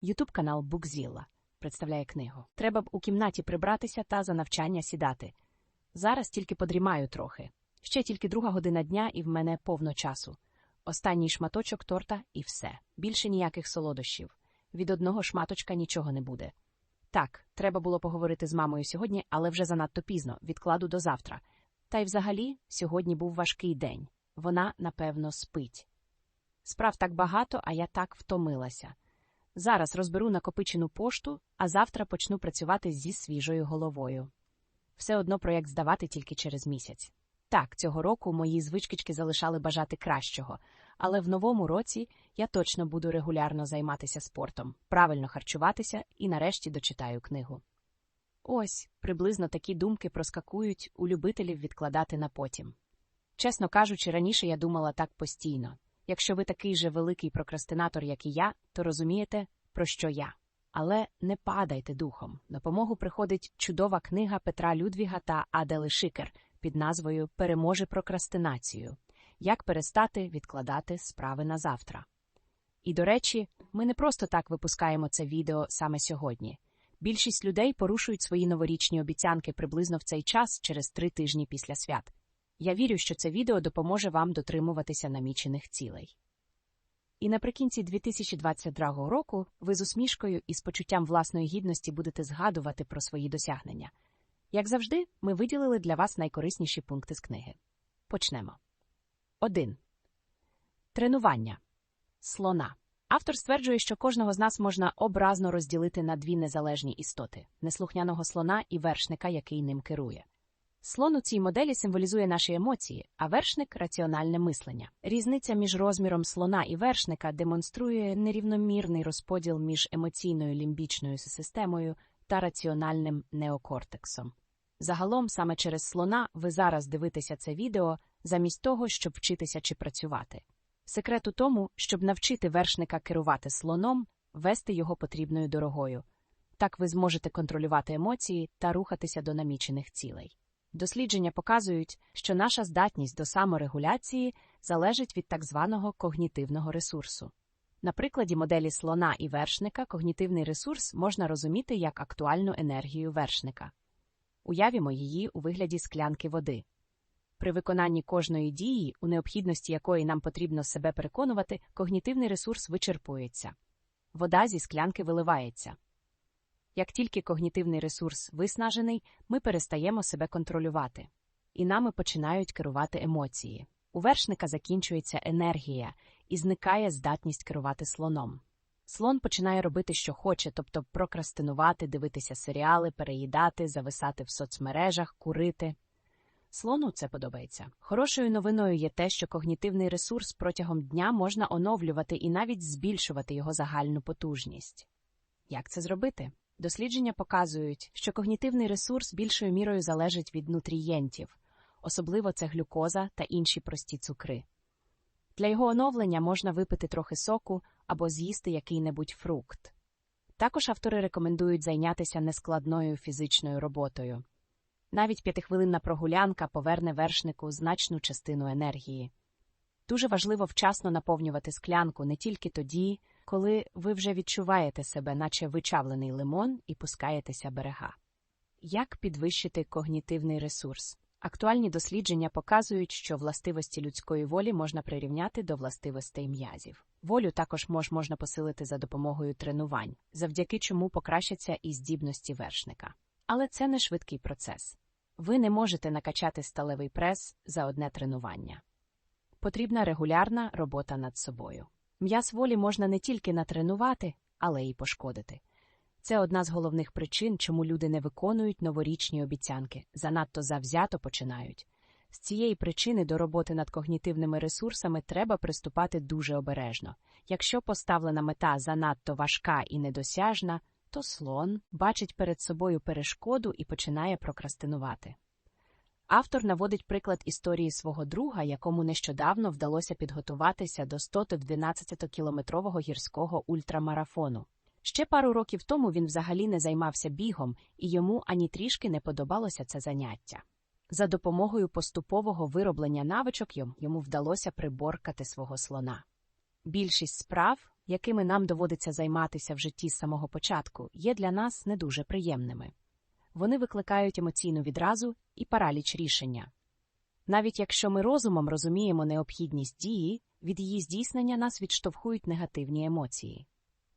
Ютуб канал Букзілла представляє книгу. Треба б у кімнаті прибратися та за навчання сідати. Зараз тільки подрімаю трохи. Ще тільки друга година дня, і в мене повно часу. Останній шматочок торта і все. Більше ніяких солодощів. Від одного шматочка нічого не буде. Так, треба було поговорити з мамою сьогодні, але вже занадто пізно, відкладу до завтра. Та й взагалі, сьогодні був важкий день. Вона, напевно, спить. Справ так багато, а я так втомилася. Зараз розберу накопичену пошту, а завтра почну працювати зі свіжою головою. Все одно проєкт здавати тільки через місяць. Так, цього року мої звичкички залишали бажати кращого, але в новому році я точно буду регулярно займатися спортом, правильно харчуватися і нарешті дочитаю книгу. Ось приблизно такі думки проскакують у любителів відкладати на потім. Чесно кажучи, раніше я думала так постійно. Якщо ви такий же великий прокрастинатор, як і я, то розумієте, про що я. Але не падайте духом. Допомогу приходить чудова книга Петра Людвіга та Адели Шикер під назвою Переможе прокрастинацію. Як перестати відкладати справи на завтра. І до речі, ми не просто так випускаємо це відео саме сьогодні. Більшість людей порушують свої новорічні обіцянки приблизно в цей час через три тижні після свят. Я вірю, що це відео допоможе вам дотримуватися намічених цілей. І наприкінці 2022 року ви з усмішкою і з почуттям власної гідності будете згадувати про свої досягнення. Як завжди, ми виділили для вас найкорисніші пункти з книги. Почнемо. 1. Тренування слона. Автор стверджує, що кожного з нас можна образно розділити на дві незалежні істоти неслухняного слона і вершника, який ним керує. Слон у цій моделі символізує наші емоції, а вершник раціональне мислення. Різниця між розміром слона і вершника демонструє нерівномірний розподіл між емоційною лімбічною системою та раціональним неокортексом. Загалом, саме через слона ви зараз дивитеся це відео замість того, щоб вчитися чи працювати. Секрет у тому, щоб навчити вершника керувати слоном, вести його потрібною дорогою. Так ви зможете контролювати емоції та рухатися до намічених цілей. Дослідження показують, що наша здатність до саморегуляції залежить від так званого когнітивного ресурсу. На прикладі моделі слона і вершника когнітивний ресурс можна розуміти як актуальну енергію вершника. Уявімо її у вигляді склянки води. При виконанні кожної дії, у необхідності якої нам потрібно себе переконувати, когнітивний ресурс вичерпується. Вода зі склянки виливається. Як тільки когнітивний ресурс виснажений, ми перестаємо себе контролювати, і нами починають керувати емоції. У вершника закінчується енергія і зникає здатність керувати слоном. Слон починає робити, що хоче, тобто прокрастинувати, дивитися серіали, переїдати, зависати в соцмережах, курити. Слону це подобається. Хорошою новиною є те, що когнітивний ресурс протягом дня можна оновлювати і навіть збільшувати його загальну потужність. Як це зробити? Дослідження показують, що когнітивний ресурс більшою мірою залежить від нутрієнтів, особливо це глюкоза та інші прості цукри. Для його оновлення можна випити трохи соку або з'їсти який-небудь фрукт. Також автори рекомендують зайнятися нескладною фізичною роботою. Навіть п'ятихвилинна прогулянка поверне вершнику значну частину енергії. Дуже важливо вчасно наповнювати склянку не тільки тоді, коли ви вже відчуваєте себе, наче вичавлений лимон, і пускаєтеся берега. Як підвищити когнітивний ресурс? Актуальні дослідження показують, що властивості людської волі можна прирівняти до властивостей м'язів. Волю також мож можна посилити за допомогою тренувань, завдяки чому покращаться і здібності вершника. Але це не швидкий процес. Ви не можете накачати сталевий прес за одне тренування. Потрібна регулярна робота над собою. М'яз волі можна не тільки натренувати, але й пошкодити. Це одна з головних причин, чому люди не виконують новорічні обіцянки, занадто завзято починають. З цієї причини до роботи над когнітивними ресурсами треба приступати дуже обережно. Якщо поставлена мета занадто важка і недосяжна, то слон бачить перед собою перешкоду і починає прокрастинувати. Автор наводить приклад історії свого друга, якому нещодавно вдалося підготуватися до 112-кілометрового гірського ультрамарафону. Ще пару років тому він взагалі не займався бігом, і йому ані трішки не подобалося це заняття. За допомогою поступового вироблення навичок йому вдалося приборкати свого слона. Більшість справ якими нам доводиться займатися в житті з самого початку, є для нас не дуже приємними. Вони викликають емоційну відразу і параліч рішення. Навіть якщо ми розумом розуміємо необхідність дії, від її здійснення нас відштовхують негативні емоції.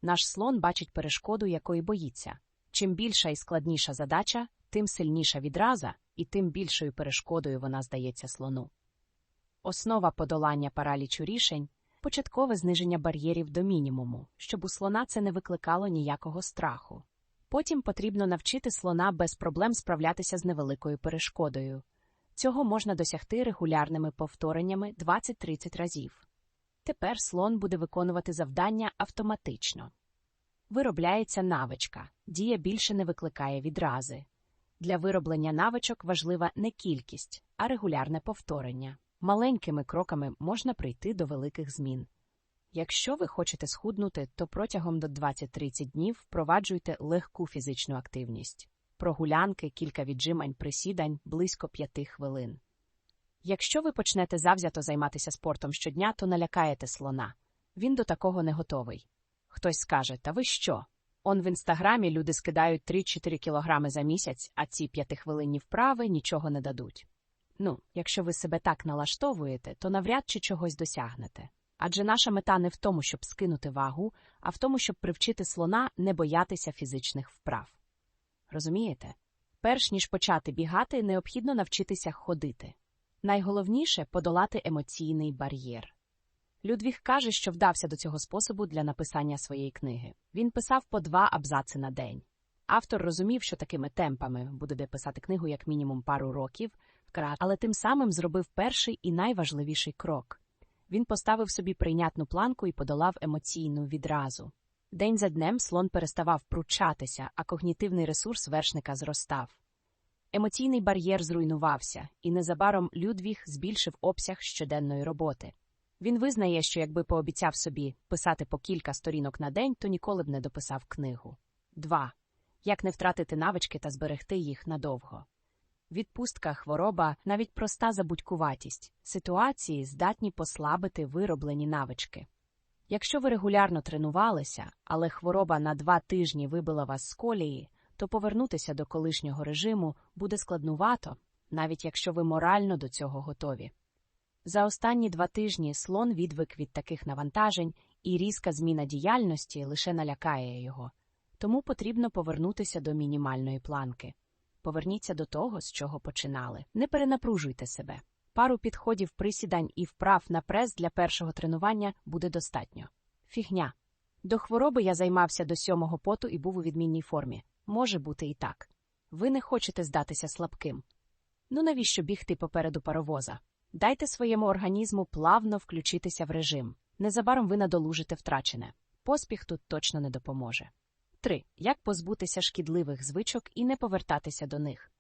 Наш слон бачить перешкоду, якої боїться. Чим більша і складніша задача, тим сильніша відраза, і тим більшою перешкодою вона здається слону. Основа подолання паралічу рішень початкове зниження бар'єрів до мінімуму, щоб у слона це не викликало ніякого страху. Потім потрібно навчити слона без проблем справлятися з невеликою перешкодою. Цього можна досягти регулярними повтореннями 20-30 разів. Тепер слон буде виконувати завдання автоматично. Виробляється навичка, дія більше не викликає відрази. Для вироблення навичок важлива не кількість, а регулярне повторення. Маленькими кроками можна прийти до великих змін. Якщо ви хочете схуднути, то протягом до 20-30 днів впроваджуйте легку фізичну активність, прогулянки, кілька віджимань, присідань близько 5 хвилин. Якщо ви почнете завзято займатися спортом щодня, то налякаєте слона. Він до такого не готовий. Хтось скаже, та ви що? Он в інстаграмі люди скидають 3-4 кілограми за місяць, а ці п'ятихвилинні вправи нічого не дадуть. Ну, якщо ви себе так налаштовуєте, то навряд чи чогось досягнете. Адже наша мета не в тому, щоб скинути вагу, а в тому, щоб привчити слона не боятися фізичних вправ. Розумієте? Перш ніж почати бігати, необхідно навчитися ходити. Найголовніше подолати емоційний бар'єр. Людвіг каже, що вдався до цього способу для написання своєї книги. Він писав по два абзаци на день. Автор розумів, що такими темпами буде писати книгу як мінімум пару років, але тим самим зробив перший і найважливіший крок. Він поставив собі прийнятну планку і подолав емоційну відразу. День за днем слон переставав пручатися, а когнітивний ресурс вершника зростав. Емоційний бар'єр зруйнувався, і незабаром Людвіг збільшив обсяг щоденної роботи. Він визнає, що якби пообіцяв собі писати по кілька сторінок на день, то ніколи б не дописав книгу. 2. Як не втратити навички та зберегти їх надовго. Відпустка, хвороба, навіть проста забудькуватість, ситуації здатні послабити вироблені навички. Якщо ви регулярно тренувалися, але хвороба на два тижні вибила вас з колії, то повернутися до колишнього режиму буде складнувато, навіть якщо ви морально до цього готові. За останні два тижні слон відвик від таких навантажень, і різка зміна діяльності лише налякає його, тому потрібно повернутися до мінімальної планки. Поверніться до того, з чого починали. Не перенапружуйте себе. Пару підходів присідань і вправ на прес для першого тренування буде достатньо. Фігня. До хвороби я займався до сьомого поту і був у відмінній формі. Може бути і так. Ви не хочете здатися слабким. Ну навіщо бігти попереду паровоза? Дайте своєму організму плавно включитися в режим. Незабаром ви надолужите втрачене. Поспіх тут точно не допоможе. 3. Як позбутися шкідливих звичок і не повертатися до них.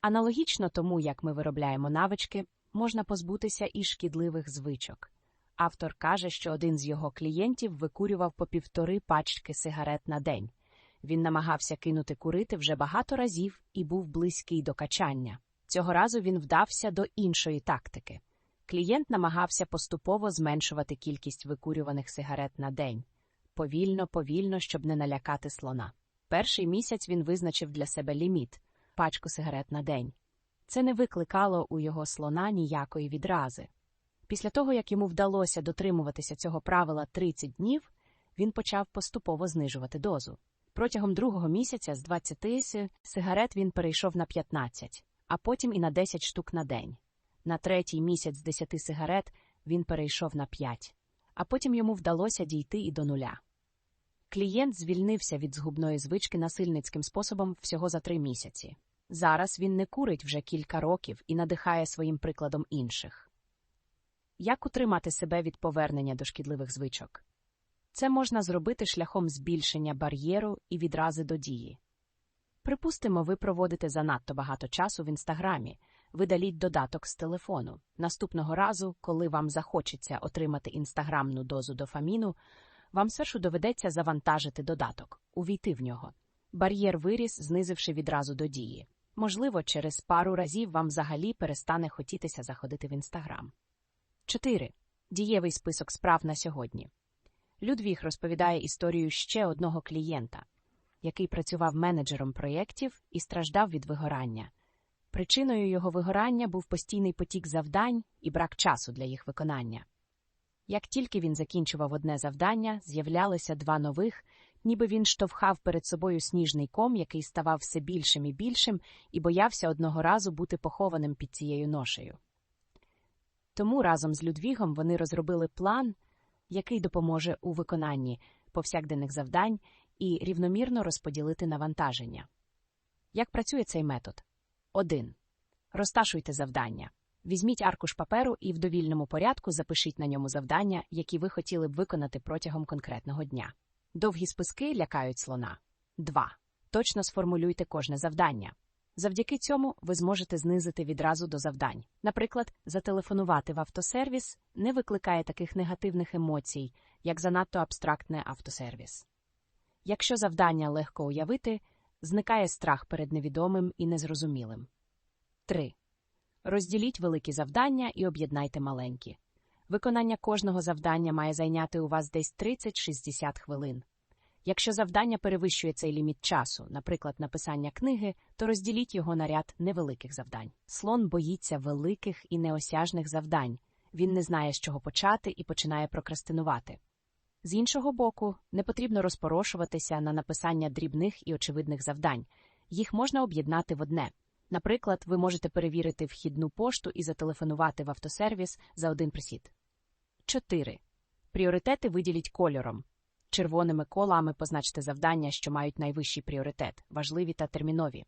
Аналогічно тому, як ми виробляємо навички, можна позбутися і шкідливих звичок. Автор каже, що один з його клієнтів викурював по півтори пачки сигарет на день. Він намагався кинути курити вже багато разів і був близький до качання. Цього разу він вдався до іншої тактики. Клієнт намагався поступово зменшувати кількість викурюваних сигарет на день повільно, повільно, щоб не налякати слона. Перший місяць він визначив для себе ліміт пачку сигарет на день. Це не викликало у його слона ніякої відрази. Після того, як йому вдалося дотримуватися цього правила 30 днів, він почав поступово знижувати дозу. Протягом другого місяця з 20 сигарет він перейшов на 15, а потім і на 10 штук на день. На третій місяць з 10 сигарет він перейшов на 5, а потім йому вдалося дійти і до нуля. Клієнт звільнився від згубної звички насильницьким способом всього за три місяці. Зараз він не курить вже кілька років і надихає своїм прикладом інших. Як утримати себе від повернення до шкідливих звичок? Це можна зробити шляхом збільшення бар'єру і відрази до дії. Припустимо, ви проводите занадто багато часу в інстаграмі, видаліть додаток з телефону. Наступного разу, коли вам захочеться отримати інстаграмну дозу дофаміну, вам спершу доведеться завантажити додаток, увійти в нього. Бар'єр виріс, знизивши відразу до дії. Можливо, через пару разів вам взагалі перестане хотітися заходити в інстаграм. 4. Дієвий список справ на сьогодні. Людвіг розповідає історію ще одного клієнта, який працював менеджером проєктів і страждав від вигорання. Причиною його вигорання був постійний потік завдань і брак часу для їх виконання. Як тільки він закінчував одне завдання, з'являлося два нових, ніби він штовхав перед собою сніжний ком, який ставав все більшим і більшим, і боявся одного разу бути похованим під цією ношею. Тому разом з Людвігом вони розробили план, який допоможе у виконанні повсякденних завдань і рівномірно розподілити навантаження. Як працює цей метод? 1. Розташуйте завдання. Візьміть аркуш паперу і в довільному порядку запишіть на ньому завдання, які ви хотіли б виконати протягом конкретного дня. Довгі списки лякають слона. 2. Точно сформулюйте кожне завдання. Завдяки цьому ви зможете знизити відразу до завдань. Наприклад, зателефонувати в автосервіс не викликає таких негативних емоцій, як занадто абстрактне автосервіс. Якщо завдання легко уявити, зникає страх перед невідомим і незрозумілим. 3. Розділіть великі завдання і об'єднайте маленькі. Виконання кожного завдання має зайняти у вас десь 30-60 хвилин. Якщо завдання перевищує цей ліміт часу, наприклад, написання книги, то розділіть його на ряд невеликих завдань. Слон боїться великих і неосяжних завдань. Він не знає, з чого почати і починає прокрастинувати. З іншого боку, не потрібно розпорошуватися на написання дрібних і очевидних завдань. Їх можна об'єднати в одне. Наприклад, ви можете перевірити вхідну пошту і зателефонувати в автосервіс за один присід. 4. Пріоритети виділіть кольором. Червоними колами позначте завдання, що мають найвищий пріоритет, важливі та термінові.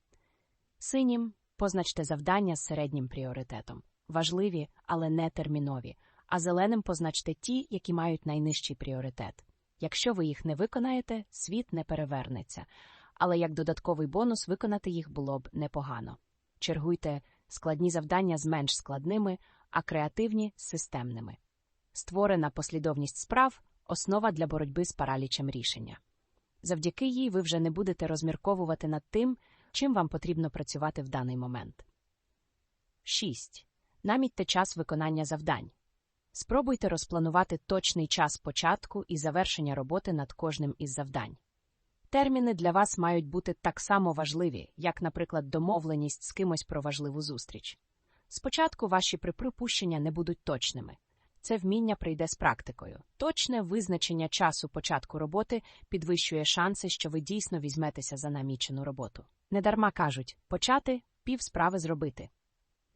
Синім позначте завдання з середнім пріоритетом, важливі, але не термінові, а зеленим позначте ті, які мають найнижчий пріоритет. Якщо ви їх не виконаєте, світ не перевернеться, але як додатковий бонус виконати їх було б непогано. Чергуйте складні завдання з менш складними, а креативні з системними. Створена послідовність справ основа для боротьби з паралічем рішення. Завдяки їй ви вже не будете розмірковувати над тим, чим вам потрібно працювати в даний момент. 6. Намітьте час виконання завдань. Спробуйте розпланувати точний час початку і завершення роботи над кожним із завдань. Терміни для вас мають бути так само важливі, як, наприклад, домовленість з кимось про важливу зустріч. Спочатку ваші припущення не будуть точними. Це вміння прийде з практикою. Точне визначення часу початку роботи підвищує шанси, що ви дійсно візьметеся за намічену роботу. Недарма кажуть почати пів справи зробити.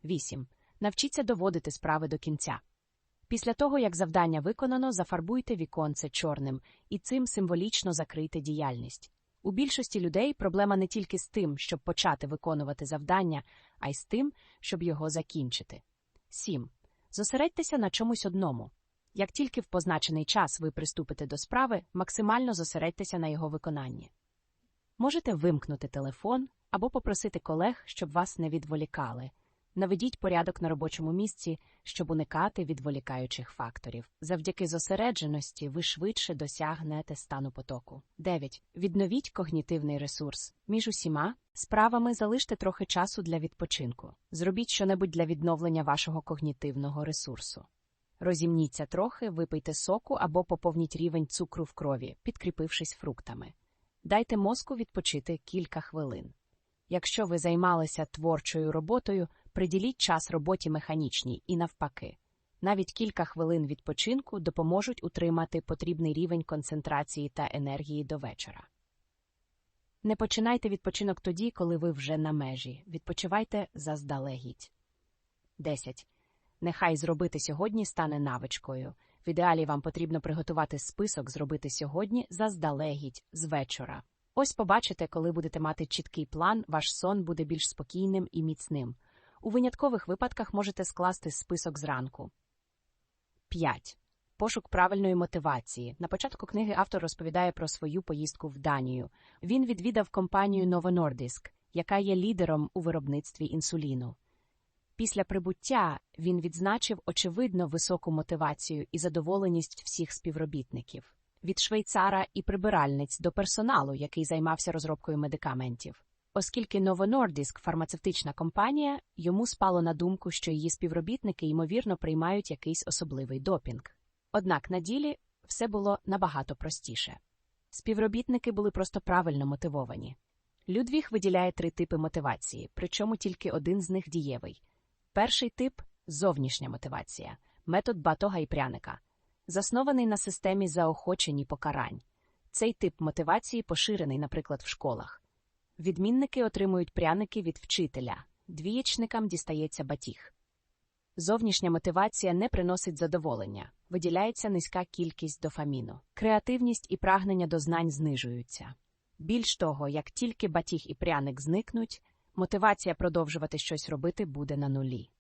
8. Навчіться доводити справи до кінця. Після того, як завдання виконано, зафарбуйте віконце чорним і цим символічно закрийте діяльність. У більшості людей проблема не тільки з тим, щоб почати виконувати завдання, а й з тим, щоб його закінчити. 7. Зосередьтеся на чомусь одному. Як тільки в позначений час ви приступите до справи, максимально зосередьтеся на його виконанні. Можете вимкнути телефон або попросити колег, щоб вас не відволікали. Наведіть порядок на робочому місці, щоб уникати відволікаючих факторів. Завдяки зосередженості ви швидше досягнете стану потоку. 9. Відновіть когнітивний ресурс. Між усіма справами залиште трохи часу для відпочинку. Зробіть щонебудь для відновлення вашого когнітивного ресурсу. Розімніться трохи, випийте соку або поповніть рівень цукру в крові, підкріпившись фруктами. Дайте мозку відпочити кілька хвилин. Якщо ви займалися творчою роботою, приділіть час роботі механічній і навпаки. Навіть кілька хвилин відпочинку допоможуть утримати потрібний рівень концентрації та енергії до вечора. Не починайте відпочинок тоді, коли ви вже на межі. Відпочивайте заздалегідь. 10. Нехай зробити сьогодні стане навичкою. В ідеалі вам потрібно приготувати список зробити сьогодні заздалегідь з вечора. Ось побачите, коли будете мати чіткий план, ваш сон буде більш спокійним і міцним. У виняткових випадках можете скласти список зранку. 5. Пошук правильної мотивації. На початку книги автор розповідає про свою поїздку в Данію. Він відвідав компанію Nordisk, яка є лідером у виробництві інсуліну. Після прибуття він відзначив очевидно високу мотивацію і задоволеність всіх співробітників від швейцара і прибиральниць до персоналу, який займався розробкою медикаментів. Оскільки Новонордіск фармацевтична компанія, йому спало на думку, що її співробітники ймовірно приймають якийсь особливий допінг. Однак на ділі все було набагато простіше. Співробітники були просто правильно мотивовані. Людвіг виділяє три типи мотивації, причому тільки один з них дієвий. Перший тип зовнішня мотивація, метод батога і пряника, заснований на системі заохочень і покарань. Цей тип мотивації поширений, наприклад, в школах. Відмінники отримують пряники від вчителя, двієчникам дістається батіг. Зовнішня мотивація не приносить задоволення, виділяється низька кількість дофаміну. Креативність і прагнення до знань знижуються. Більш того, як тільки батіг і пряник зникнуть, мотивація продовжувати щось робити буде на нулі.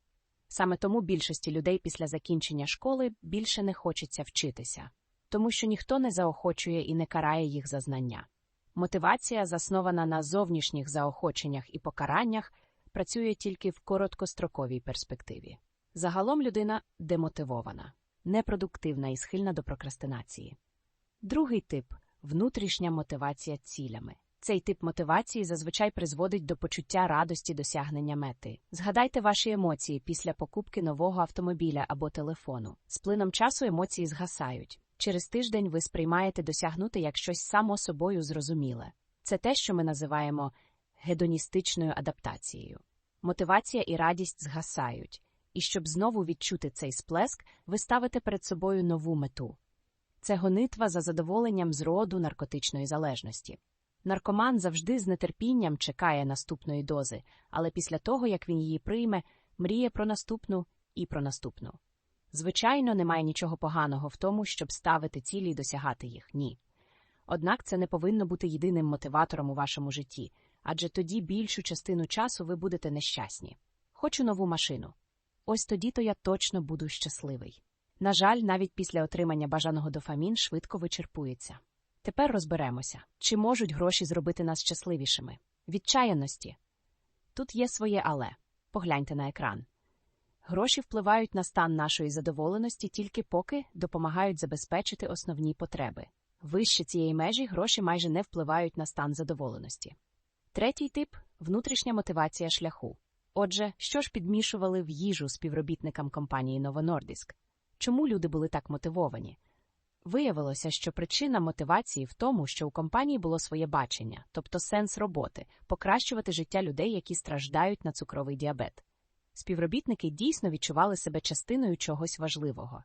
Саме тому більшості людей після закінчення школи більше не хочеться вчитися, тому що ніхто не заохочує і не карає їх за знання. Мотивація, заснована на зовнішніх заохоченнях і покараннях, працює тільки в короткостроковій перспективі. Загалом людина демотивована, непродуктивна і схильна до прокрастинації. Другий тип внутрішня мотивація цілями. Цей тип мотивації зазвичай призводить до почуття радості досягнення мети. Згадайте ваші емоції після покупки нового автомобіля або телефону. З плином часу емоції згасають. Через тиждень ви сприймаєте досягнути як щось само собою зрозуміле. Це те, що ми називаємо гедоністичною адаптацією. Мотивація і радість згасають, і щоб знову відчути цей сплеск, ви ставите перед собою нову мету. Це гонитва за задоволенням з роду наркотичної залежності. Наркоман завжди з нетерпінням чекає наступної дози, але після того, як він її прийме, мріє про наступну і про наступну. Звичайно, немає нічого поганого в тому, щоб ставити цілі і досягати їх, ні. Однак це не повинно бути єдиним мотиватором у вашому житті, адже тоді більшу частину часу ви будете нещасні. Хочу нову машину. Ось тоді то я точно буду щасливий. На жаль, навіть після отримання бажаного дофамін швидко вичерпується. Тепер розберемося, чи можуть гроші зробити нас щасливішими. Відчаяності. Тут є своє але. Погляньте на екран. Гроші впливають на стан нашої задоволеності тільки поки допомагають забезпечити основні потреби. Вище цієї межі гроші майже не впливають на стан задоволеності. Третій тип внутрішня мотивація шляху. Отже, що ж підмішували в їжу співробітникам компанії Новонордіск? Чому люди були так мотивовані? Виявилося, що причина мотивації в тому, що у компанії було своє бачення, тобто сенс роботи, покращувати життя людей, які страждають на цукровий діабет. Співробітники дійсно відчували себе частиною чогось важливого.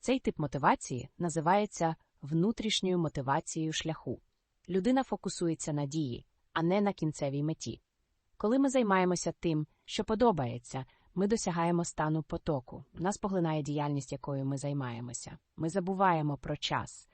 Цей тип мотивації називається внутрішньою мотивацією шляху. Людина фокусується на дії, а не на кінцевій меті. Коли ми займаємося тим, що подобається, ми досягаємо стану потоку, нас поглинає діяльність, якою ми займаємося. Ми забуваємо про час.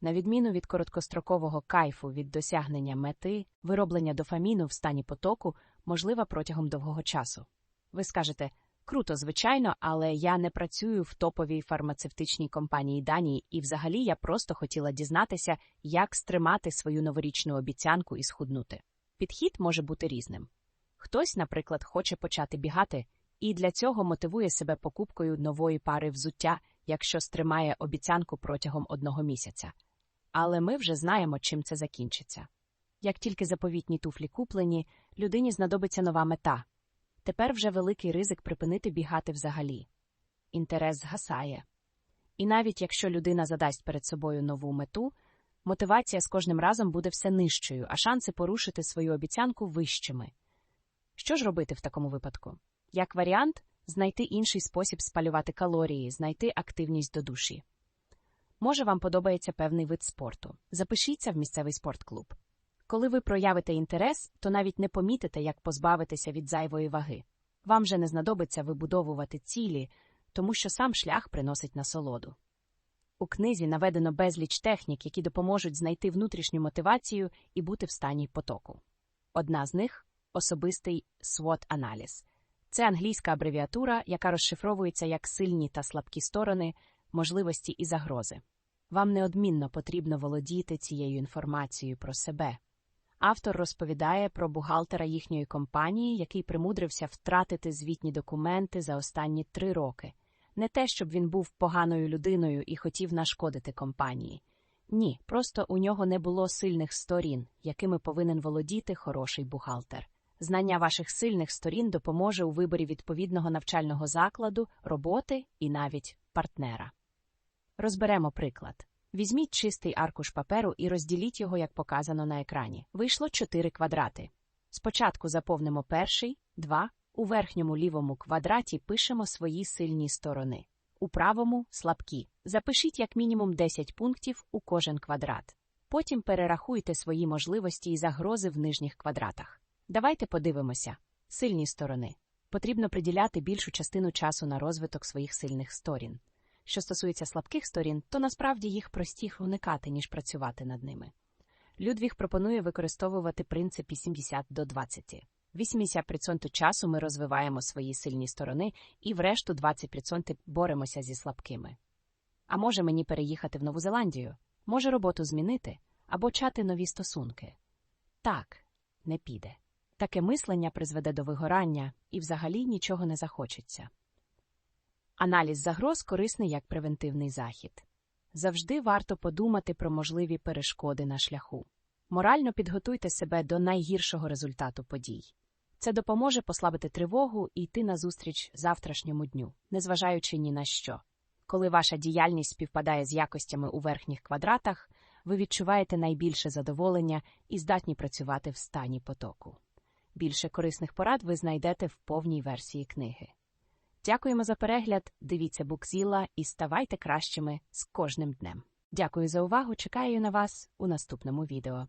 На відміну від короткострокового кайфу від досягнення мети, вироблення дофаміну в стані потоку можлива протягом довгого часу. Ви скажете круто, звичайно, але я не працюю в топовій фармацевтичній компанії Данії, і взагалі я просто хотіла дізнатися, як стримати свою новорічну обіцянку і схуднути. Підхід може бути різним. Хтось, наприклад, хоче почати бігати і для цього мотивує себе покупкою нової пари взуття, якщо стримає обіцянку протягом одного місяця. Але ми вже знаємо, чим це закінчиться. Як тільки заповітні туфлі куплені, людині знадобиться нова мета. Тепер вже великий ризик припинити бігати взагалі. Інтерес згасає. І навіть якщо людина задасть перед собою нову мету, мотивація з кожним разом буде все нижчою, а шанси порушити свою обіцянку вищими. Що ж робити в такому випадку? Як варіант, знайти інший спосіб спалювати калорії, знайти активність до душі. Може, вам подобається певний вид спорту. Запишіться в місцевий спортклуб. Коли ви проявите інтерес, то навіть не помітите, як позбавитися від зайвої ваги. Вам же не знадобиться вибудовувати цілі, тому що сам шлях приносить насолоду. У книзі наведено безліч технік, які допоможуть знайти внутрішню мотивацію і бути в стані потоку. Одна з них особистий swot аналіз це англійська абревіатура, яка розшифровується як сильні та слабкі сторони, можливості і загрози. Вам неодмінно потрібно володіти цією інформацією про себе. Автор розповідає про бухгалтера їхньої компанії, який примудрився втратити звітні документи за останні три роки. Не те, щоб він був поганою людиною і хотів нашкодити компанії. Ні, просто у нього не було сильних сторін, якими повинен володіти хороший бухгалтер. Знання ваших сильних сторін допоможе у виборі відповідного навчального закладу, роботи і навіть партнера. Розберемо приклад. Візьміть чистий аркуш паперу і розділіть його, як показано на екрані. Вийшло 4 квадрати. Спочатку заповнимо перший, два. У верхньому лівому квадраті пишемо свої сильні сторони. У правому слабкі. Запишіть як мінімум 10 пунктів у кожен квадрат. Потім перерахуйте свої можливості і загрози в нижніх квадратах. Давайте подивимося. Сильні сторони. Потрібно приділяти більшу частину часу на розвиток своїх сильних сторін. Що стосується слабких сторін, то насправді їх простіше уникати, ніж працювати над ними. Людвіг пропонує використовувати принцип 80 до 20. 80% часу ми розвиваємо свої сильні сторони і в решту 20% боремося зі слабкими. А може мені переїхати в Нову Зеландію? Може роботу змінити або чати нові стосунки? Так, не піде. Таке мислення призведе до вигорання і взагалі нічого не захочеться. Аналіз загроз корисний як превентивний захід. Завжди варто подумати про можливі перешкоди на шляху. Морально підготуйте себе до найгіршого результату подій. Це допоможе послабити тривогу і йти назустріч завтрашньому дню, незважаючи ні на що. Коли ваша діяльність співпадає з якостями у верхніх квадратах, ви відчуваєте найбільше задоволення і здатні працювати в стані потоку. Більше корисних порад ви знайдете в повній версії книги. Дякуємо за перегляд, дивіться Букзіла і ставайте кращими з кожним днем. Дякую за увагу, чекаю на вас у наступному відео.